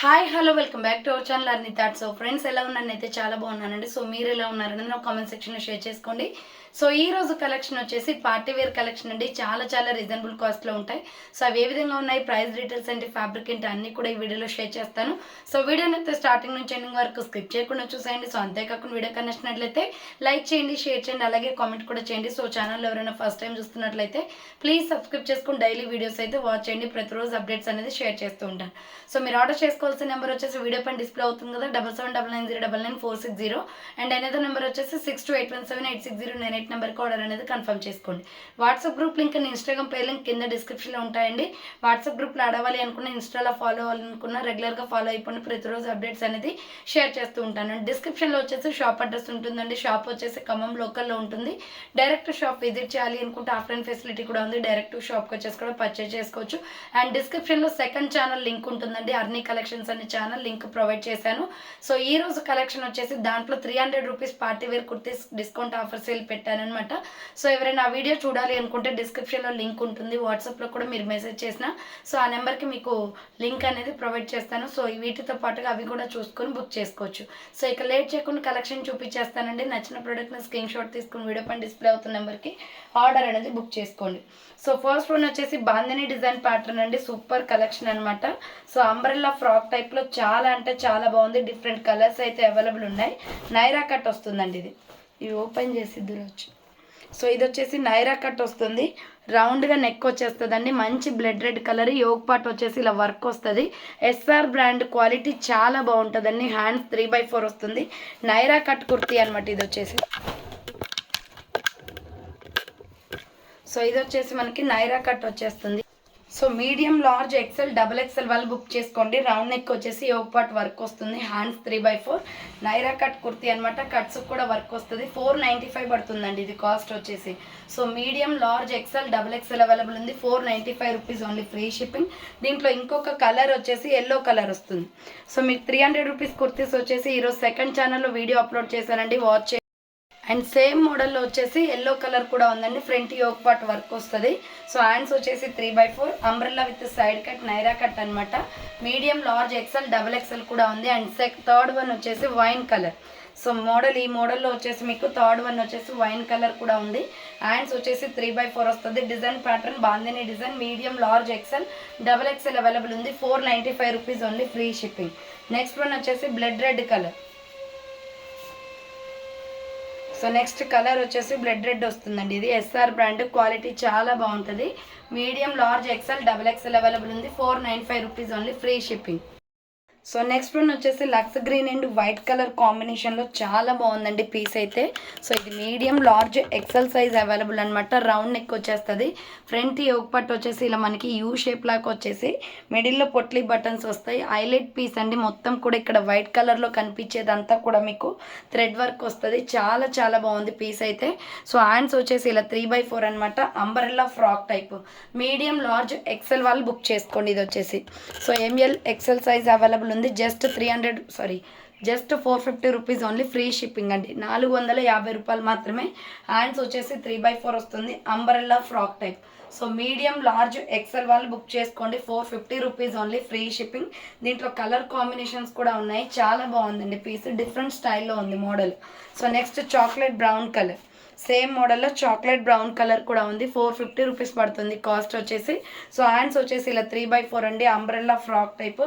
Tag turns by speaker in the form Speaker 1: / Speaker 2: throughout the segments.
Speaker 1: Hi hello welcome back to our channel Arni thought so friends ఎలా ఉన్నారని అయితే చాలా బాగున్నానండి. సో మీరు ఎలా ఉన్నారని నాకు కామెంట్ సెక్షన్లో షేర్ చేసుకోండి. సో ఈ రోజు కలెక్షన్ వచ్చేసి పార్టీ వేర్ కలెక్షన్ అండి. చాలా చాలా రీజనబుల్ కాస్ట్లో ఉంటాయి. సో అవి ఏ విధంగా ఉన్నాయి? ప్రైస్ డీటెయిల్స్ ఏంటి? ఫ్యాబ్రిక్ ఏంటి? అన్ని కూడా ఈ వీడియోలో షేర్ చేస్తాను. సో వీడియోని అయితే స్టార్టింగ్ నుంచి ఎండింగ్ వరకు స్కిప్ చేయకుండా చూసేయండి. సో అంతేకాకుండా వీడియో కనిచ్చినట్లయితే లైక్ చేయండి షేర్ చేయండి అలాగే కామెంట్ కూడా చేయండి. సో ఛానల్ ఎవరైనా ఫస్ట్ టైం చూస్తున్నట్లయితే ప్లీజ్ సబ్స్క్రైబ్ చేసుకుని డైలీ వీడియోస్ అయితే వాచ్ చేయండి. ప్రతిరోజు అప్డేట్స్ అనేది షేర్ చేస్తూ ఉంటాను. సో మీరు ఆర్డర్ చేసుకోవాల్సిన నెంబర్ వచ్చేసి వీడియో పైన డిస్ప్లే అవుతుంది కదా. Double seven double nine zero double nine four six zero and అనేది నెంబర్ వచ్చేసి six two eight one seven eight six zero nine eight నెంబర్కి ఆర్డర్ అనేది కన్ఫర్మ్ చేసుకోండి. WhatsApp group link and Instagram page link కింద డిస్క్రిప్షన్లో ఉంటాయండి. WhatsApp గ్రూప్లో అడవాలి అనుకున్న ఇన్స్టాలో ఫాలో అవ్వాలనుకున్న రెగ్యులర్గా ఫాలో అయిపోయిన ప్రతిరోజు అప్డేట్స్ అనేది షేర్ చేస్తూ ఉంటాను. డిస్క్రిప్షన్లో వచ్చేసి షాప్ అడ్రస్ ఉంటుందండి. షాప్ వచ్చేసి ఖమ్మం లోకల్లో ఉంటుంది. డైరెక్ట్ షాప్ విజిట్ చేయాలి అనుకుంటే ఆఫ్లైన్ ఫెసిలిటీ కూడా ఉంది. డైరెక్ట్ షాప్కి వచ్చేసి కూడా పర్చేజ్ చేసుకోవచ్చు. అండ్ డిస్క్రిప్షన్లో సెకండ్ ఛానల్ లింక్ ఉంటుందండి. అర్నీ కలెక్షన్స్ అనే ఛానల్ లింక్ ప్రొవైడ్ చేశాను. సో ఈ రోజు కలెక్షన్ వచ్చేసి దాంట్లో three hundred rupees party wear kurtis discount offer sale పెట్టాను. అనమాట సో ఎవరైనా ఆ వీడియో చూడాలి అనుకుంటే డిస్క్రిప్షన్లో లింక్ ఉంటుంది. వాట్సాప్లో కూడా మీరు మెసేజ్ చేసిన సో ఆ నెంబర్కి మీకు లింక్ అనేది ప్రొవైడ్ చేస్తాను. సో ఈ వీటితో పాటుగా అవి కూడా చూసుకొని బుక్ చేసుకోవచ్చు. సో ఇక లేట్ చేయకుండా కలెక్షన్ చూపించేస్తానండి. నచ్చిన ప్రోడక్ట్ని స్క్రీన్ షాట్ తీసుకుని వీడియో పైన డిస్ప్లే అవుతున్న నెంబర్కి ఆర్డర్ అనేది బుక్ చేసుకోండి. సో ఫస్ట్ వన్ వచ్చేసి బాందిని డిజైన్ ప్యాటర్న్ అండి. సూపర్ కలెక్షన్ అనమాట సో అంబ్రెల్లా ఫ్రాక్ టైప్లో చాలా అంటే చాలా బాగుంది. డిఫరెంట్ కలర్స్ అయితే అవైలబుల్ ఉన్నాయి. నైరా కట్ వస్తుందండి ఇది. ఇవి ఓపెన్ చేసి దూరవచ్చు సో ఇది వచ్చేసి నైరా కట్ వస్తుంది. రౌండ్గా నెక్ వచ్చేస్తుందండి. మంచి blood red colour yoke part వచ్చేసి ఇలా వర్క్ వస్తుంది. ఎస్ఆర్ బ్రాండ్ క్వాలిటీ చాలా బాగుంటుందండి. హ్యాండ్స్ త్రీ బై ఫోర్ వస్తుంది. నైరా కట్ కుర్తీ అనమాట ఇది వచ్చేసి. సో ఇది వచ్చేసి మనకి నైరా కట్ వచ్చేస్తుంది. So medium large XL double XL వాళ్ళు బుక్ చేసుకోండి. రౌండ్ నెక్ వచ్చేసి యోగ్ పార్ట్ వర్క్ వస్తుంది. Hands three by four. Naira cut kurti అనమాట కట్స్ కూడా వర్క్ వస్తుంది. ఫోర్ నైంటీ ఫైవ్ పడుతుందండి. ఇది కాస్ట్ వచ్చేసి. So medium large XL double XL available ఉంది. Four ninety five rupees only free shipping. దీంట్లో ఇంకొక కలర్ వచ్చేసి ఎల్లో కలర్ వస్తుంది. సో మీకు త్రీ హండ్రెడ్ రూపీస్ కుర్తీస్ వచ్చేసి ఈరోజు సెకండ్ ఛానల్లో వీడియో అప్లోడ్ చేశానండి. వాచ్ అండ్ సేమ్ మోడల్లో వచ్చేసి ఎల్లో కలర్ కూడా ఉందండి. ఫ్రంట్ యోక్ పార్ట్ వర్క్ వస్తుంది. సో హ్యాండ్స్ వచ్చేసి three by four. Umbrella with side cut Naira cut అనమాట medium large XL double XL కూడా ఉంది. అండ్ సెక్ థర్డ్ వన్ వచ్చేసి వైన్ కలర్. సో మోడల్ ఈ మోడల్లో వచ్చేసి మీకు థర్డ్ వన్ వచ్చేసి వైన్ కలర్ కూడా ఉంది. హ్యాండ్స్ వచ్చేసి త్రీ బై ఫోర్ వస్తుంది. Design pattern bandhani design. Medium large XL double XL available ఉంది. Four ninety five rupees only free shipping. Next one వచ్చేసి blood red colour. So next colour వచ్చేసి blood red వస్తుందండి. ఇది SR brand. Quality చాలా బాగుంటుంది. Medium large XL double XL available ఉంది. Four nine five rupees only free shipping. So next one వచ్చేసి Lux green and white colour కాంబినేషన్లో చాలా బాగుందండి పీస్ అయితే. సో ఇది medium large XL size available అనమాట రౌండ్ నెక్ వచ్చేస్తుంది. ఫ్రంట్ యోగ్ పట్టు వచ్చేసి ఇలా మనకి యూ షేప్ లాగా వచ్చేసి మిడిల్లో పొట్లీ బటన్స్ వస్తాయి. హైలైట్ పీస్ అండి. మొత్తం కూడా ఇక్కడ వైట్ కలర్లో కనిపించేదంతా కూడా మీకు థ్రెడ్ వర్క్ వస్తుంది. చాలా చాలా బాగుంది పీస్ అయితే. సో హ్యాండ్స్ వచ్చేసి ఇలా త్రీ బై ఫోర్ అనమాట umbrella frock type. Medium large XL వాళ్ళు బుక్ చేసుకోండి ఇది వచ్చేసి. So M L XL size available ఉంది. Just three hundred sorry just four fifty rupees only free shipping అండి. నాలుగు వందల యాభై రూపాయలు మాత్రమే. హ్యాండ్స్ వచ్చేసి త్రీ బై ఫోర్ వస్తుంది. Umbrella frock type so medium large XL వాళ్ళు బుక్ చేసుకోండి. Four fifty rupees only free shipping దీంట్లో కలర్ కాంబినేషన్స్ కూడా ఉన్నాయి. చాలా బాగుందండి. పీస్ డిఫరెంట్ స్టైల్లో ఉంది model. So next chocolate brown colour same మోడల్లో చాక్లెట్ బ్రౌన్ కలర్ కూడా ఉంది. ఫోర్ ఫిఫ్టీ రూపీస్ పడుతుంది కాస్ట్ వచ్చేసి. సో హ్యాండ్స్ వచ్చేసి ఇలా త్రీ బై ఫోర్ అండి. Umbrella frock type.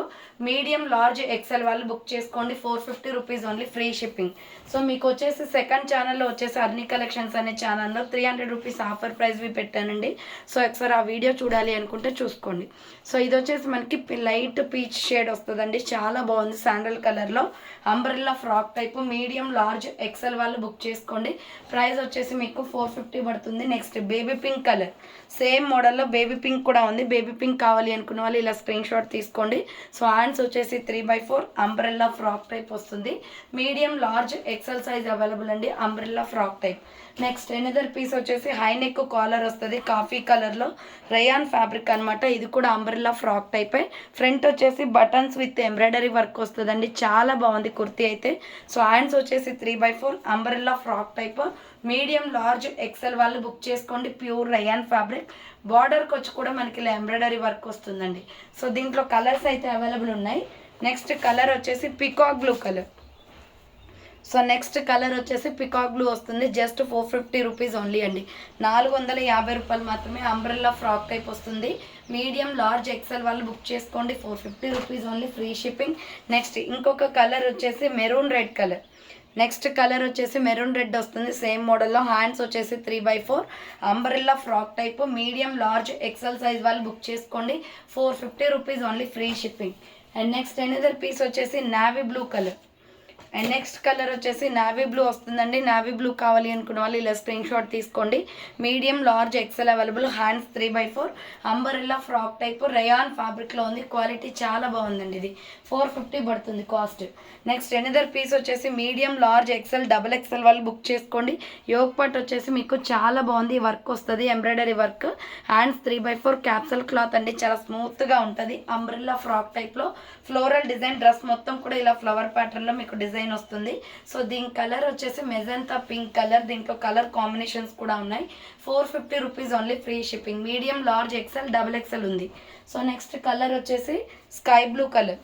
Speaker 1: Medium large XL వాళ్ళు బుక్ చేసుకోండి. Four fifty rupees only free shipping. So మీకు వచ్చేసి సెకండ్ ఛానల్లో వచ్చేసి అర్నీ కలెక్షన్స్ అనే ఛానల్లో త్రీ హండ్రెడ్ రూపీస్ ఆఫర్ ప్రైస్వి పెట్టానండి. సో ఒకసారి ఆ వీడియో చూడాలి అనుకుంటే చూసుకోండి. సో ఇది వచ్చేసి మనకి లైట్ పీచ్ షేడ్ వస్తుందండి. చాలా బాగుంది శాండల్ కలర్లో. Umbrella frock type. Medium large XL వాళ్ళు బుక్ చేసుకోండి. ప్రైస్ వచ్చేసి మీకు ఫోర్ ఫిఫ్టీ పడుతుంది. Next baby pink colour same మోడల్లో బేబీ పింక్ కూడా ఉంది. బేబీ పింక్ కావాలి అనుకున్న వాళ్ళు ఇలా స్క్రీన్ షాట్ తీసుకోండి. సో హ్యాండ్స్ వచ్చేసి three by four umbrella frock type వస్తుంది. Medium large XL size available అండి. Umbrella frock type next another piece వచ్చేసి హై నెక్ కాలర్ వస్తుంది. కాఫీ కలర్లో రయాన్ ఫ్యాబ్రిక్ అనమాట ఇది కూడా అంబ్రెల్లా ఫ్రాక్ టైపే ఫ్రంట్ వచ్చేసి బటన్స్ విత్ ఎంబ్రాయిడరీ వర్క్ వస్తుందండి. చాలా బాగుంది కుర్తీ అయితే. సో హ్యాండ్స్ వచ్చేసి three by four umbrella frock type medium large XL వాళ్ళు బుక్ చేసుకోండి. Pure rayon fabric. బార్డర్కి వచ్చి కూడా మనకి ఇలా ఎంబ్రాయిడరీ వర్క్ వస్తుందండి. సో దీంట్లో కలర్స్ అయితే అవైలబుల్ ఉన్నాయి. నెక్స్ట్ కలర్ వచ్చేసి peacock blue colour. So next colour వచ్చేసి పికాక్ బ్లూ వస్తుంది. Just four fifty rupees only అండి. నాలుగు వందల యాభై రూపాయలు మాత్రమే అంబ్రెల్లా ఫ్రాక్ టైప్ వస్తుంది. మీడియం లార్జ్ ఎక్సెల్ వాళ్ళు బుక్ చేసుకోండి. Four fifty rupees only free shipping. Next ఇంకొక కలర్ వచ్చేసి maroon red colour. Next colour వచ్చేసి మెరూన్ రెడ్ వస్తుంది. సేమ్ మోడల్లో హ్యాండ్స్ వచ్చేసి three by four umbrella frock type medium large XL size వాళ్ళు book చేసుకోండి. Four fifty rupees only free shipping and next another piece వచ్చేసి navy blue colour and next colour వచ్చేసి navy blue వస్తుందండి. Navy blue కావాలి అనుకున్న వాళ్ళు ఇలా screenshot తీసుకోండి. Medium large XL available hands three by four umbrella frock type rayon ఫ్యాబ్రిక్లో ఉంది. క్వాలిటీ చాలా బాగుందండి ఇది. ఫోర్ ఫిఫ్టీ పడుతుంది కాస్ట్ నెక్స్ట్ ఎనదర్ పీస్ వచ్చేసి medium large XL double XL వాళ్ళు బుక్ చేసుకోండి. యోగ్ పట్ వచ్చేసి మీకు చాలా బాగుంది. వర్క్ వస్తుంది. Embroidery work hands three by four capsule cloth అండి. చాలా స్మూత్గా ఉంటుంది. అంబ్రిల్లా ఫ్రాక్ టైప్లో ఫ్లోరల్ డిజైన్ డ్రెస్ మొత్తం కూడా ఇలా ఫ్లవర్ ప్యాటర్న్లో మీకు డిజైన్ వస్తుంది. సో దీని కలర్ వచ్చేసి మెజంతా పింక్ కలర్. దీంట్లో కలర్ కాంబినేషన్స్ కూడా ఉన్నాయి. Four fifty rupees only free shipping. Medium large XL double XL ఉంది. సో నెక్స్ట్ కలర్ వచ్చేసి sky blue colour.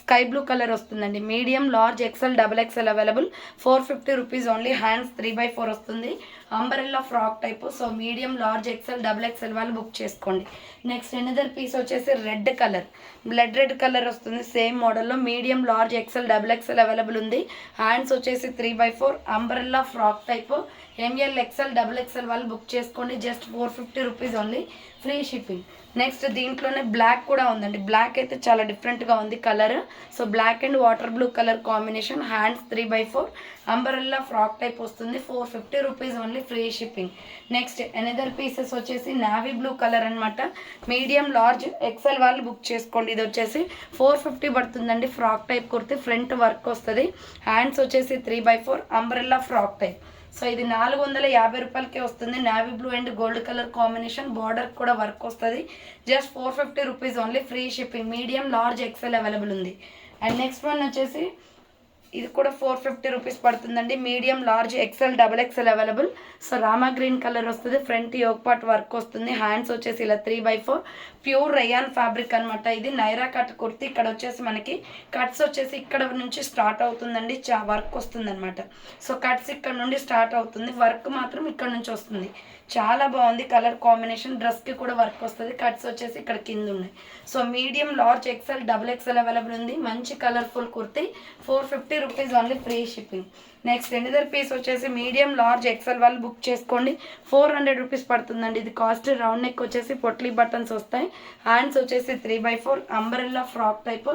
Speaker 1: Sky blue colour వస్తుందండి. Medium large XL double XL available. Four fifty rupees only hands three by four వస్తుంది. Umbrella frock type. So medium large XL double XL వాళ్ళు book చేసుకోండి. Next another piece వచ్చేసి red colour. Blood red colour వస్తుంది. Same మోడల్లో medium large XL double XL available ఉంది. Hands వచ్చేసి three by four. Umbrella frock type. M L XL double XL వాళ్ళు book చేసుకోండి. Just four fifty rupees only. Free shipping. Next దీంట్లోనే black కూడా ఉందండి. Black అయితే చాలా డిఫరెంట్గా ఉంది colour. So black and water blue colour combination. Hands three by four. Umbrella frock type వస్తుంది. Four fifty rupees only. Free shipping. Next another pieces వచ్చేసి navy blue colour అనమాట మీడియం లార్జ్ ఎక్సెల్ వాళ్ళు book చేసుకోండి. ఇది వచ్చేసి four fifty పడుతుందండి. Frock type kurti front work వస్తుంది. Hands వచ్చేసి three by four umbrella frock type so ఇది నాలుగు వందల యాభై రూపాయలకే వస్తుంది. Navy blue and gold colour combination border కూడా వర్క్ వస్తుంది. Just four fifty rupees only free shipping medium large XL available ఉంది. అండ్ నెక్స్ట్ వన్ వచ్చేసి ఇది కూడా ఫోర్ ఫిఫ్టీ రూపీస్ పడుతుందండి. Medium large XL double XL available so Rama green colour వస్తుంది. Front yoke part work వస్తుంది. Hands వచ్చేసి ఇలా three by four pure rayon fabric అనమాట ఇది. నైరా కట్ కుర్తి ఇక్కడ వచ్చేసి మనకి కట్స్ వచ్చేసి ఇక్కడ నుంచి స్టార్ట్ అవుతుందండి. చా వర్క్ వస్తుంది అనమాట సో కట్స్ ఇక్కడ నుండి స్టార్ట్ అవుతుంది. వర్క్ మాత్రం ఇక్కడ నుంచి వస్తుంది. చాలా బాగుంది కలర్ కాంబినేషన్ డ్రెస్కి కూడా వర్క్ వస్తుంది. కట్స్ వచ్చేసి ఇక్కడ కింద ఉన్నాయి. So medium large XL double XL available ఉంది. మంచి colourful kurti. Four fifty rupees only free shipping next another piece వచ్చేసి మీడియం లార్జ్ ఎక్సెల్ వాళ్ళు బుక్ చేసుకోండి. ఫోర్ హండ్రెడ్ రూపీస్ పడుతుందండి. ఇది కాస్ట్ రౌండ్ నెక్ వచ్చేసి పొట్లీ బటన్స్ వస్తాయి. హ్యాండ్స్ వచ్చేసి three by four umbrella frock type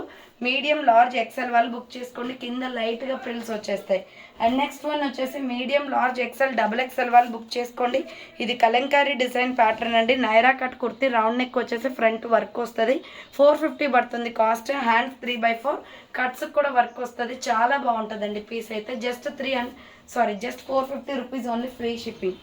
Speaker 1: medium large XL వాళ్ళు book చేసుకోండి. కింద లైట్గా ప్రిల్స్ వచ్చేస్తాయి. అండ్ నెక్స్ట్ వన్ వచ్చేసి medium large XL double XL వాళ్ళు బుక్ చేసుకోండి. ఇది కలంకారీ డిజైన్ ప్యాటర్న్ అండి. Naira cut kurti round neck వచ్చేసి ఫ్రంట్ వర్క్ వస్తుంది. ఫోర్ ఫిఫ్టీ పడుతుంది cost hands three by four cuts కూడా వర్క్ వస్తుంది. చాలా బాగుంటుందండి పీస్ అయితే. Just three sorry just four fifty rupees only free shipping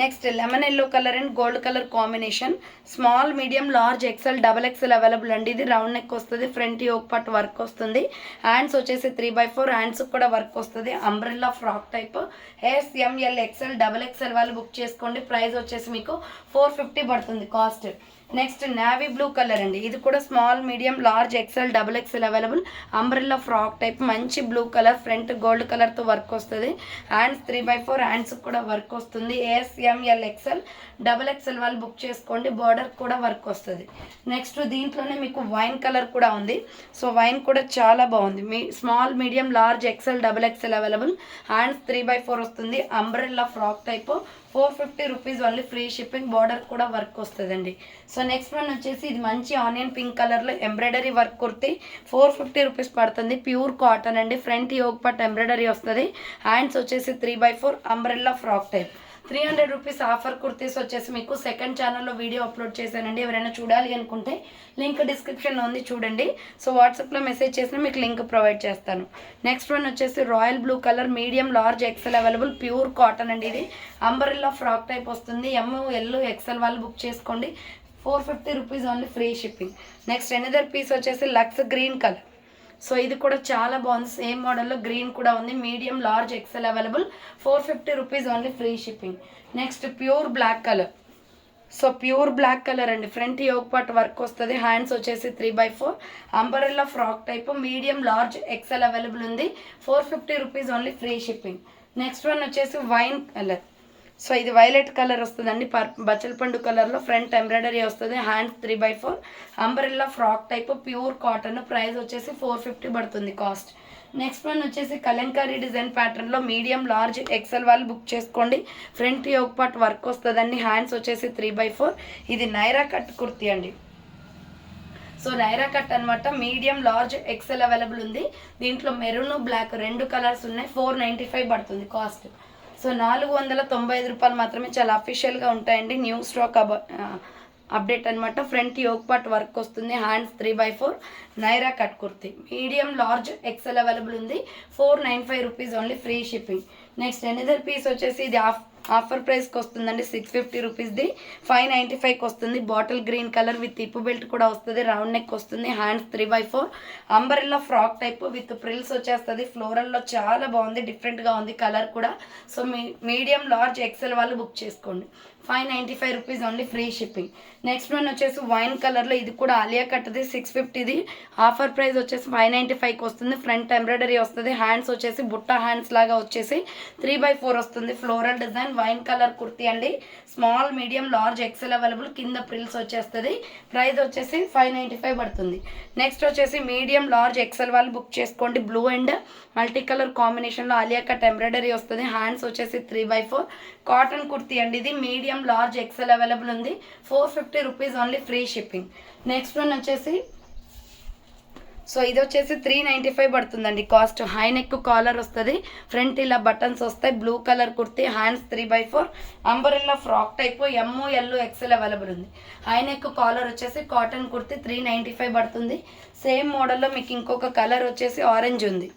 Speaker 1: next lemon yellow colour and gold colour combination small medium large XL double XL available అండి. ఇది round neck వస్తుంది front yoke పట్ work వస్తుంది. Hands వచ్చేసి three by four హ్యాండ్స్కి కూడా work వస్తుంది. Umbrella frock type S M L XL double XL వాళ్ళు బుక్ చేసుకోండి. ప్రైస్ వచ్చేసి మీకు ఫోర్ ఫిఫ్టీ పడుతుంది cost next navy blue colour అండి. ఇది కూడా small medium large XL double XL available umbrella frock type మంచి బ్లూ కలర్ ఫ్రంట్ గోల్డ్ కలర్తో వర్క్ వస్తుంది. Hands three by four hands కూడా వర్క్ వస్తుంది. A S M L XL double XL వాళ్ళు book చేసుకోండి బార్డర్ కూడా వర్క్ వస్తుంది. Next దీంట్లోనే మీకు వైన్ కలర్ కూడా ఉంది. సో వైన్ కూడా చాలా బాగుంది. మీ small medium large XL double XL available hands three by four వస్తుంది. Umbrella frock type four fifty rupees only free shipping border కూడా వర్క్ వస్తుందండి. సో నెక్స్ట్ వన్ వచ్చేసి ఇది మంచి ఆనియన్ పింక్ కలర్లో embroidery work kurti. Four fifty rupees పడుతుంది. Pure cotton అండి. Front yoke part embroidery వస్తుంది. హ్యాండ్స్ వచ్చేసి three by four umbrella frock type three hundred rupees offer kurtis వచ్చేసి మీకు సెకండ్ ఛానల్లో వీడియో అప్లోడ్ చేశానండి. ఎవరైనా చూడాలి అనుకుంటే లింక్ డిస్క్రిప్షన్లో ఉంది చూడండి. సో వాట్సాప్లో మెసేజ్ చేసిన మీకు లింక్ ప్రొవైడ్ చేస్తాను. నెక్స్ట్ వన్ వచ్చేసి royal blue colour medium large XL available pure cotton అండి ఇది. అంబరిల్లా ఫ్రాక్ టైప్ వస్తుంది. ఎమ్ ఎల్ ఎక్సెల్ వాళ్ళు బుక్ చేసుకోండి. Four fifty rupees only free shipping next another piece వచ్చేసి లక్స్ గ్రీన్ కలర్ సో ఇది కూడా చాలా బాగుంది. సేమ్ మోడల్లో గ్రీన్ కూడా ఉంది. Medium large XL available four fifty rupees only free shipping next pure black colour so pure black colour అండి. Front yoke part work వస్తుంది. హ్యాండ్స్ వచ్చేసి three by four umbrella frock type medium large XL available ఉంది. Four fifty rupees only free shipping next one వచ్చేసి wine colour so ఇది violet colour వస్తుందండి. పర్ బచ్చల పండు కలర్లో ఫ్రంట్ ఎంబ్రాయిడరీ వస్తుంది. Hands three by four umbrella frock type pure cotton price వచ్చేసి ఫోర్ ఫిఫ్టీ పడుతుంది కాస్ట్ నెక్స్ట్ వన్ వచ్చేసి కలంకారీ డిజైన్ ప్యాటర్న్లో మీడియం లార్జ్ ఎక్సెల్ వాళ్ళు బుక్ చేసుకోండి. ఫ్రంట్ యోగ్ పార్ట్ వర్క్ వస్తుందండి. హ్యాండ్స్ వచ్చేసి త్రీ బై ఫోర్ ఇది నైరా కట్ కుర్తీ అండి. సో నైరా కట్ అనమాట మీడియం లార్జ్ ఎక్సెల్ అవైలబుల్ ఉంది. దీంట్లో మెరూన్ బ్లాక్ రెండు కలర్స్ ఉన్నాయి. ఫోర్ నైంటీ ఫైవ్ పడుతుంది కాస్ట్ సో నాలుగు వందల తొంభై ఐదు రూపాయలు మాత్రమే చాలా అఫీషియల్గా ఉంటాయండి. న్యూ స్టాక్ అబ అప్డేట్ అనమాట ఫ్రంట్ యోగ్ పార్ట్ వర్క్ వస్తుంది. Hands three by four Naira cut kurti. Medium large XL available ఉంది. Four nine five rupees only free shipping next another piece వచ్చేసి ఇది ఆఫ్ ఆఫర్ ప్రైస్కి వస్తుందండి సిక్స్ ఫిఫ్టీ రూపీస్ది five ninety ఫైవ్కి వస్తుంది. Bottle green colour with ఇప్పు belt కూడా వస్తుంది. రౌండ్ నెక్ వస్తుంది. Hands three by four umbrella frock type with frills వచ్చేస్తుంది. ఫ్లోరల్లో చాలా బాగుంది. డిఫరెంట్గా ఉంది కలర్ కూడా. సో మీ మీడియం లార్జ్ ఎక్సెల్ వాళ్ళు బుక్ చేసుకోండి. Five ninety five rupees only free shipping next one వచ్చేసి వైన్ కలర్లో ఇది కూడా ఆలియా కట్టది. సిక్స్ ఫిఫ్టీది ఆఫర్ ప్రైస్ వచ్చేసి ఫైవ్ నైంటీ ఫైవ్కి వస్తుంది. ఫ్రంట్ ఎంబ్రాయిడరీ వస్తుంది. హ్యాండ్స్ వచ్చేసి బుట్ట హ్యాండ్స్ లాగా వచ్చేసి త్రీ బై ఫోర్ వస్తుంది. Floral design wine colour kurti అండి. Small medium large XL available. కింద ప్రిల్స్ వచ్చేస్తుంది. ప్రైస్ వచ్చేసి ఫైవ్ నైంటీ ఫైవ్ పడుతుంది. నెక్స్ట్ వచ్చేసి మీడియం లార్జ్ ఎక్సెల్ వాళ్ళు బుక్ చేసుకోండి. బ్లూ అండ్ మల్టీ కలర్ కాంబినేషన్లో ఆలియా కట్ ఎంబ్రాయిడరీ వస్తుంది. హ్యాండ్స్ వచ్చేసి three by four. Cotton kurti అండి ఇది. మీడియం లార్జ్ ఎక్సెల్ అవైలబుల్ ఉంది. Four fifty rupees only free shipping. Next one వచ్చేసి సో ఇది వచ్చేసి త్రీ నైంటీ ఫైవ్ పడుతుందండి. కాస్ట్ హై నెక్ కాలర్ వస్తుంది. ఫ్రంట్ ఇలా బటన్స్ వస్తాయి. Blue colour kurti hands three by four umbrella frock type M O L XL available ఉంది. High neck collar వచ్చేసి cotton kurti three ninety five పడుతుంది same మోడల్లో మీకు ఇంకొక కలర్ వచ్చేసి ఆరెంజ్ ఉంది.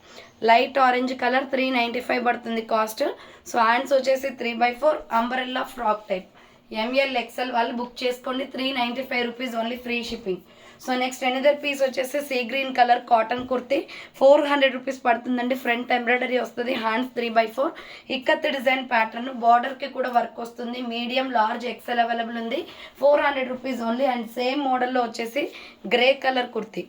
Speaker 1: Light orange colour three ninety five పడుతుంది cost so hands వచ్చేసి three by four umbrella frock type M L XL వాళ్ళు బుక్ చేసుకోండి. Three ninety five rupees only free shipping so next another piece వచ్చేసి sea green colour cotton kurti. Four hundred rupees పడుతుందండి. Front embroidery వస్తుంది. Hands three by four ikat design pattern బార్డర్కి కూడా work వస్తుంది. Medium large XL available ఉంది. Four hundred rupees only and same మోడల్లో వచ్చేసి grey colour kurti.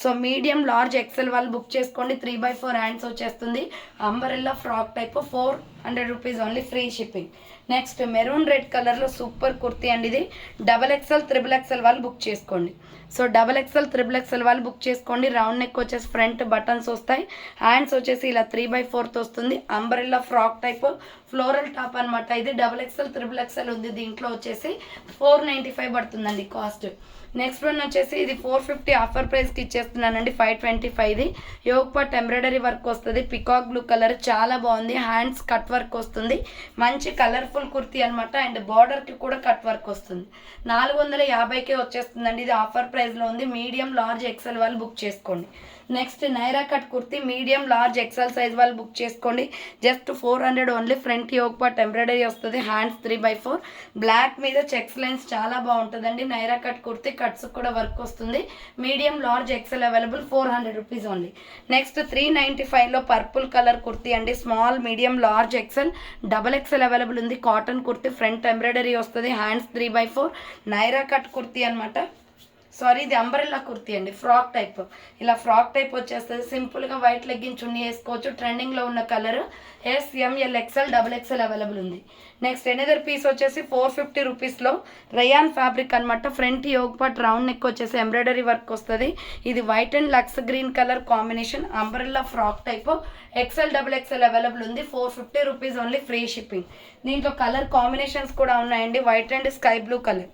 Speaker 1: So medium large XL వాళ్ళు book చేసుకోండి. త్రీ బై ఫోర్ హ్యాండ్స్ వచ్చేస్తుంది. Umbrella frock type four hundred rupees only free shipping. Next maroon red కలర్లో super kurti అండి ఇది. Double XL triple XL వాళ్ళు book చేసుకోండి. So double XL triple XL వాళ్ళు book చేసుకోండి. రౌండ్ నెక్ వచ్చేసి ఫ్రంట్ బటన్స్ వస్తాయి. హ్యాండ్స్ వచ్చేసి ఇలా త్రీ బై ఫోర్త్ వస్తుంది. Umbrella frock type floral top అనమాట ఇది. డబల్ ఎక్స్ఎల్ త్రిబుల్ ఎక్సెల్ ఉంది. దీంట్లో వచ్చేసి ఫోర్ నైంటీ ఫైవ్ పడుతుందండి కాస్ట్ నెక్స్ట్ వన్ వచ్చేసి ఇది ఫోర్ ఫిఫ్టీ ఆఫర్ ప్రైస్కి ఇచ్చేస్తున్నానండి. ఫైవ్ ట్వంటీ ఫైవ్ది యోగ్ పట్ ఎంబ్రాయిడరీ వర్క్ వస్తుంది. పికాక్ బ్లూ కలర్ చాలా బాగుంది. హ్యాండ్స్ కట్ వర్క్ వస్తుంది. మంచి కలర్ఫుల్ కుర్తీ అనమాట అండ్ బార్డర్కి కూడా కట్ వర్క్ వస్తుంది. నాలుగు వందల యాభైకే వచ్చేస్తుందండి. ఇది ఆఫర్ ప్రైస్లో ఉంది. మీడియం లార్జ్ ఎక్సెల్ వాళ్ళు బుక్ చేసుకోండి. Next Naira cut kurti medium large XL size వాళ్ళు బుక్ చేసుకోండి. Just four hundred only. Front yoke part embroidery వస్తుంది. Hands three by four. Black మీద చెక్స్ లైన్స్ చాలా బాగుంటుందండి. నైరా కట్ కుర్తి కట్స్ కూడా వర్క్ వస్తుంది. Medium large XL available. Four hundred rupees only. Next three ninety ఫైవ్లో purple colour kurti అండి. Small medium large XL. Double XL available ఉంది. Cotton kurti front embroidery వస్తుంది. Hands three by four. Naira cut kurti అనమాట sorry ఇది umbrella kurti అండి frock type. ఇలా frock type వచ్చేస్తుంది. సింపుల్గా వైట్ లెగ్గింగ్ చున్నీ వేసుకోవచ్చు. ట్రెండింగ్లో ఉన్న colour S M L XL double XL available ఉంది. నెక్స్ట్ ఎనదర్ పీస్ వచ్చేసి ఫోర్ ఫిఫ్టీ రూపీస్లో రయాన్ ఫ్యాబ్రిక్ అనమాట front yoke part round neck వచ్చేసి ఎంబ్రాయిడరీ వర్క్ వస్తుంది. ఇది white and lux green colour combination umbrella frock type. XL double XL available ఉంది. Four fifty rupees only free shipping దీంట్లో colour combinations కూడా ఉన్నాయండి. White and sky blue colour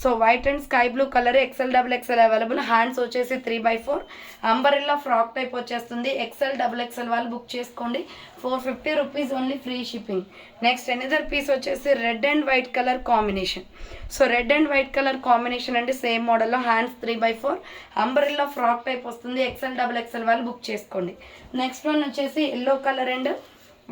Speaker 1: so white and sky blue colour XL double XL available hands వచ్చేసి three by four umbrella frock type వచ్చేస్తుంది. XL double XL వాళ్ళు book చేసుకోండి. Four fifty rupees only free shipping next another piece వచ్చేసి red and white colour combination so red and white colour combination అంటే same మోడల్లో hands three by four umbrella frock type వస్తుంది. XL double XL వాళ్ళు book చేసుకోండి. Next one వచ్చేసి yellow colour and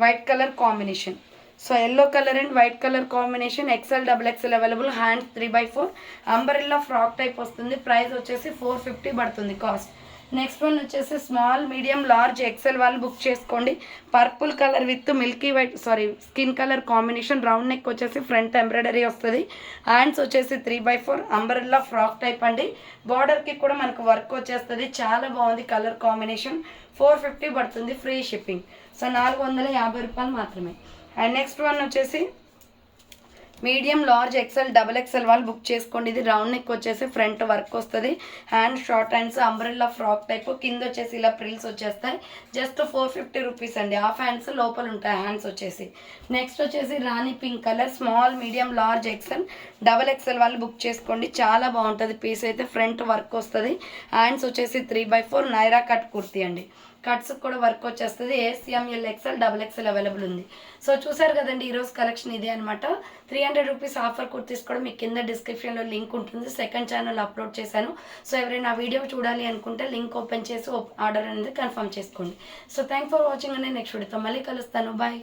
Speaker 1: white colour combination so yellow colour and white colour combination XL double XL available hands three by four umbrella frock type వస్తుంది. Price వచ్చేసి four fifty పడుతుంది cost next one వచ్చేసి small medium large XL వాళ్ళు book చేసుకోండి. Purple colour with milky white sorry skin colour combination round neck వచ్చేసి front embroidery వస్తుంది. Hands వచ్చేసి three by four umbrella frock type అండి. బార్డర్కి కూడా మనకు వర్క్ వచ్చేస్తుంది. చాలా బాగుంది కలర్ కాంబినేషన్ ఫోర్ ఫిఫ్టీ పడుతుంది ఫ్రీ షిప్పింగ్ సో నాలుగు వందల యాభై రూపాయలు మాత్రమే. అండ్ నెక్స్ట్ వన్ వచ్చేసి medium large XL double XL వాళ్ళు బుక్ చేసుకోండి. ఇది రౌండ్ నెక్ వచ్చేసి ఫ్రంట్ వర్క్ వస్తుంది. Hand short hands umbrella frock type. కింద వచ్చేసి ఇలా ప్రిల్స్ వచ్చేస్తాయి. జస్ట్ ఫోర్ ఫిఫ్టీ రూపీస్ అండి. హాఫ్ హ్యాండ్స్ లోపల ఉంటాయి హ్యాండ్స్ వచ్చేసి. నెక్స్ట్ వచ్చేసి rani pink colour small medium large XL. Double XL వాళ్ళు బుక్ చేసుకోండి. చాలా బాగుంటుంది. పీస్ అయితే ఫ్రంట్ వర్క్ వస్తుంది. హ్యాండ్స్ వచ్చేసి three by four Naira cut kurti అండి. కట్స్ కూడా వర్క్ వచ్చేస్తుంది. S M L XL double XL available ఉంది. సో చూసారు కదండి ఈరోజు కలెక్షన్ ఇదే అనమాట three hundred rupees offer kurtis కూడా మీకు కింద డిస్క్రిప్షన్లో లింక్ ఉంటుంది. సెకండ్ ఛానల్ అప్లోడ్ చేశాను. సో ఎవరైనా వీడియో చూడాలి అనుకుంటే లింక్ ఓపెన్ చేసి ఆర్డర్ అనేది కన్ఫర్మ్ చేసుకోండి. సో థ్యాంక్ ఫర్ వాచింగ్ అనే నెక్స్ట్ వీడియోతో మళ్ళీ కలుస్తాను. బాయ్